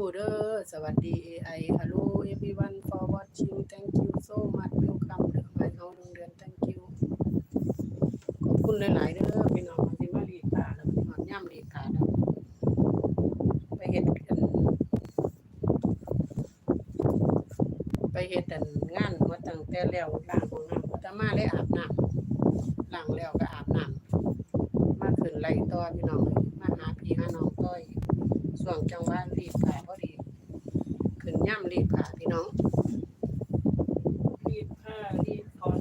you เด้อสวัสดี AI hello everyone for watching thank you so much welcome เด้อมาเฮาโรงเรียน thank you ขอบคุณหลาย ๆ เด้อพี่น้องมาสิมารีดผ้าแล้วพี่น้องย่ำรีดผ้าแล้วไปเฮ็ดกันไปเฮ็ดกันงานมาตั้งแต่แล้วล้างห้องน้ำอาตมาเลยอาบน้ำล้างแล้วก็อาบน้ำมาขึ้นไล่ต่อพี่น้องมาหาพี่หาน้องต้อย ส่วงจังหวะรีบผ่าพอดี ขึ้นย่ำรีบผ่าพี่น้อง รีดผ้ารีดคอน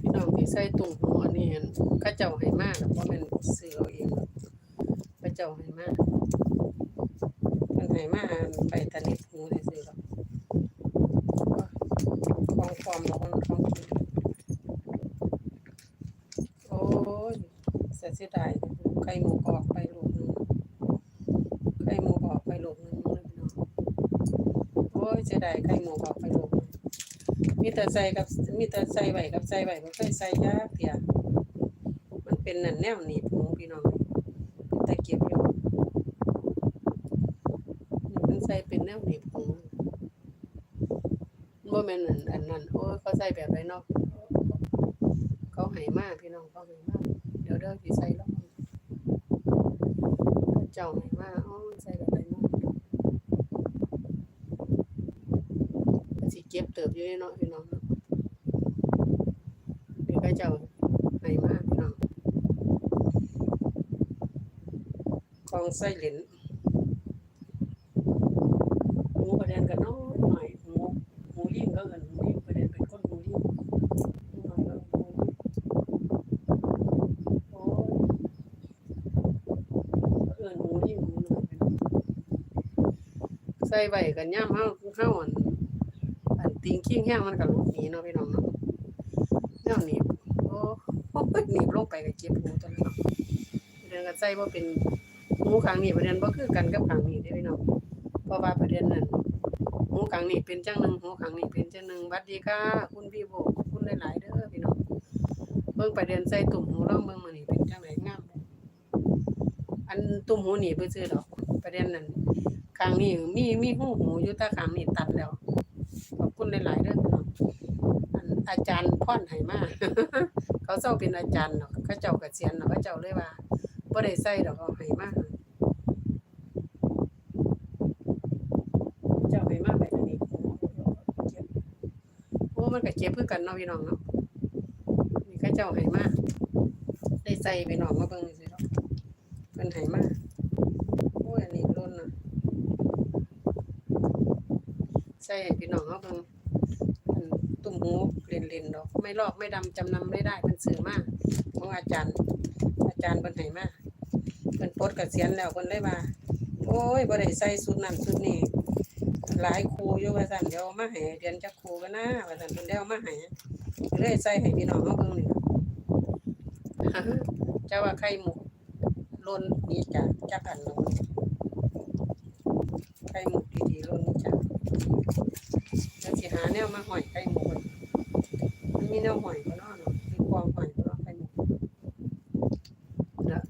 พี่น้องที่ใส่ตุ่มหัวนี่เห็นเข้าเจ้าให้มากเพราะมันซื้อเอาเองข้าเจ้าให้มากมันให้มากไปตะนิดหูได้ซื้อหรอกของปลอมของของจริงโอ้ยเสียดายไข่หมูกออกไปลูกหนึงไข่หมูออกไปลูกหนึงเลยพี่น้องโอ้ยเสียดายไข่หมูออกไปลูกมีแต่ใส่กับมีแต่ใส่ไว้กับใส่ไว้บ่เคยใส่ยากเพีย เป็นนั่นแนวหนีบหูพี่น้องเป็นตะเกียบอยู่มันใส่เป็นแนวหนีบหูบ่แม่นอันอันนั้นโอ้เขาใส่แบบไรเนาะเขาให้มากพี่น้องเขาให้มากเดี๋ยวเด้อสิใส่ลองเจ้าให้มาอ๋อใส่แบบไรเนาะสิเก็บเติบอยู่เนาะพี่น้องเนาะเดี๋ยวก็เจ้าให้มาพี่น้อง ของไส้เหลินหมูประเด็นกันน้อยหน่อยหมูหมูยิ่งก็เอินหมูยิ่งประเด็นเป็นคนหมูยิ่งหน่อยก็หมูยิ่งโอ้ยเอินหมูยิ่งหมูหน่อยพี่น้องใส่ไว้กันย่ำเฮาเฮาอันอันติงขิ้งแห้งมันก็ลุกหนีเนาะพี่น้องเนาะแนวหนีบโอ้โหหนีบลงไปก็เจ็บหูตัวเนาะประเด็นก็ใส่บ่เป็น หมูข้างนี้ประเด็นบ่คือกันกับข้างนี้เด้อพี่น้องเพราะว่าประเด็นนั้นหมูข้างนี้เป็นจังหนึงหูข้างนี้เป็นจังหนึงวัดดีค่ะคุณพี่โบคุณหลายๆเด้อพี่น้องเบิ่งประเด็นใส่ตุ่มหูลองเบิ่งมื้อนี้เป็นจังไดงามอันตุ่มหูนี่บ่ซื้อดอก ประเด็นนั้นข้างนี้มีมีหูหูอยู่แต่ข้างนี้ตัดแล้วขอบคุณหลายๆเด้อพี่น้องอันอาจารย์พ่อนให้มาเขาเจ้าเป็นอาจารย์เนาะเขาเจ้าเกษียณเนาะเขาเจ้าเลยว่าบ่ได้ใส่ดอกเอาให้มาเจ้าให้มาแบบนี้เจ็บโอ้ มันก็เจ็บคือกันเนาะพี่น้องเนาะนี่เขาเจ้าให้มาได้ใส่พี่น้องมาเบิ่งซื่อๆดอกเพิ่นให้มากโอ้ยอันนี้ล้นนะใช่พี่น้องเขาเบิ่งอันตุ่มหูเล่นเล่นๆดอก ไม่ลอกไม่ดำจำนำไม่ได้เพิ่นซื้อมากของอาจารย์ อาจารย์เพิ่นให้มาเพิ่นปลดเกษียณแล้วเพิ่นเลยว่าโอ้ยบ่ได้ใส่สุดนั้นสุดนี้ หลายครูอยู่ว่าซั่นเดี๋ยวมาให้เดือนจักครูกันนะว่าซั่นเด้เอามาให้เลยใส่ให้พี่น้องเขาเบิ่งนี่จ้าว่าไข่หมูล้นนี้จากจักอันเนาะไข่หมูดีๆล้นนี้จากแล้วสิหาแนวมาหอยไข่หมูมันมีแนวหอยก็นาะเนมีกองหอยก็นาะไข่หมูนะ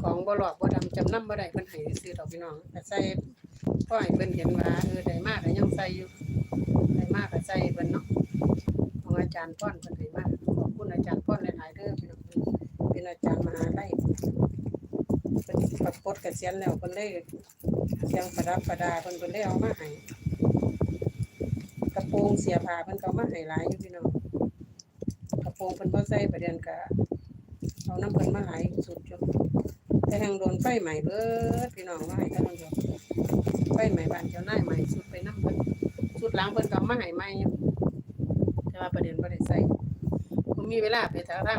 ของบ่หลอกบ่ดำจำนำบ่ได้เพิ่นให้ซื้อดอกพี่น้องแต่ใส่ พ่อให้เพิ่นเห็นว่าเออได้มากก็ยังใส่อยู่ได้มากก็ใส่เพิ่นเนาะของอาจารย์ป้อนเพิ่นให้มาขอบคุณอาจารย์ป้อนหลายๆเด้อพี่น้องเป็นอาจารย์มหาลัยเพิ่นประปลดเกษียณแล้วเพิ่นเลยเสียงประดับประดาเพิ่นเพิ่นได้เอามาให้กระโปรงเสียผ้าเพิ่นก็เอามาให้หลายอยู่พี่น้องกระโปรงเพิ่นบ่ใส่ประเด็นก็เอาน้ำเพิ่นมาหลายสุดอยู่แต่แห่งโดนไฟไหม้เบิดพี่น้องว่าให้กันอยู่ ไฟใหม่บ้านเจ้านายใหม่สุดไปน้ำเพิ่นสุดหลังเพิ่นก็มาให้ใหม่แต่ว่าประเด็นบ่ได้ใส่บ่มีเวลาไปทางไหน